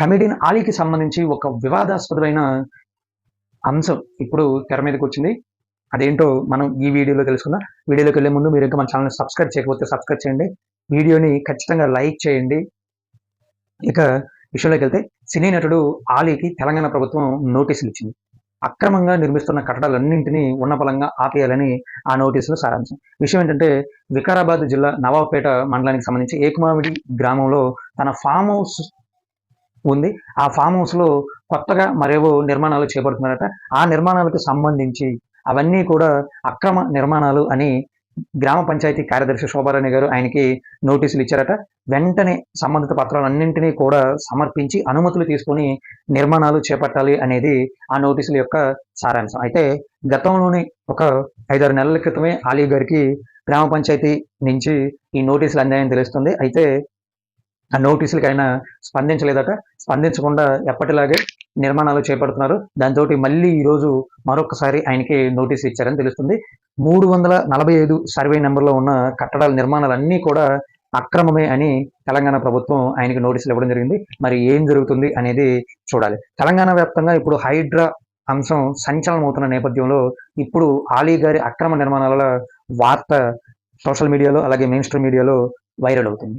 Comedian ఆలీకి సంబంధించి ఒక వివాదాస్పదమైన అంశం ఇప్పుడు తెర మీదకి వచ్చింది. అదేంటో మనం ఈ వీడియోలో తెలుసుకుందాం. వీడియోలోకి వెళ్ళే ముందు మీరు ఇంకా మన ఛానల్ని సబ్స్క్రైబ్ చేయకపోతే సబ్స్క్రైబ్ చేయండి. వీడియోని ఖచ్చితంగా లైక్ చేయండి. ఇక విషయంలోకి వెళ్తే సినీ నటుడు ఆలీకి తెలంగాణ ప్రభుత్వం నోటీసులు ఇచ్చింది. అక్రమంగా నిర్మిస్తున్న కట్టడాలన్నింటినీ ఉన్నపలంగా ఆపేయాలని ఆ నోటీసులో సారాంశం. విషయం ఏంటంటే వికారాబాద్ జిల్లా నవాబ్పేట మండలానికి సంబంధించి ఏకమామిడి గ్రామంలో తన ఫామ్ హౌస్ ఉంది. ఆ ఫామ్ హౌస్లో కొత్తగా మరేవో నిర్మాణాలు చేపడుతున్నారట. ఆ నిర్మాణాలకు సంబంధించి అవన్నీ కూడా అక్రమ నిర్మాణాలు అని గ్రామ పంచాయతీ కార్యదర్శి శోభారాణి గారు ఆయనకి నోటీసులు ఇచ్చారట. వెంటనే సంబంధిత పత్రాలన్నింటినీ కూడా సమర్పించి అనుమతులు తీసుకొని నిర్మాణాలు చేపట్టాలి అనేది ఆ నోటీసుల యొక్క సారాంశం. అయితే గతంలోనే ఒక ఐదారు నెలల క్రితమే ఆలీ గారికి గ్రామ పంచాయతీ నుంచి ఈ నోటీసులు అందాయని తెలుస్తుంది. అయితే ఆ నోటీసులకి ఆయన స్పందించలేదట. స్పందించకుండా ఎప్పటిలాగే నిర్మాణాలు చేపడుతున్నారు. దాంతో మళ్ళీ ఈరోజు మరొకసారి ఆయనకి నోటీస్ ఇచ్చారని తెలుస్తుంది. మూడు వందల నలభై ఐదు సర్వే నెంబర్లో ఉన్న కట్టడాల నిర్మాణాలన్నీ కూడా అక్రమమే అని తెలంగాణ ప్రభుత్వం ఆయనకి నోటీసులు ఇవ్వడం జరిగింది. మరి ఏం జరుగుతుంది అనేది చూడాలి. తెలంగాణ వ్యాప్తంగా ఇప్పుడు హైడ్రా అంశం సంచలనం అవుతున్న నేపథ్యంలో ఇప్పుడు ఆలీ గారి అక్రమ నిర్మాణాల వార్త సోషల్ మీడియాలో అలాగే మెయిన్ స్ట్రీమ్ మీడియాలో వైరల్ అవుతుంది.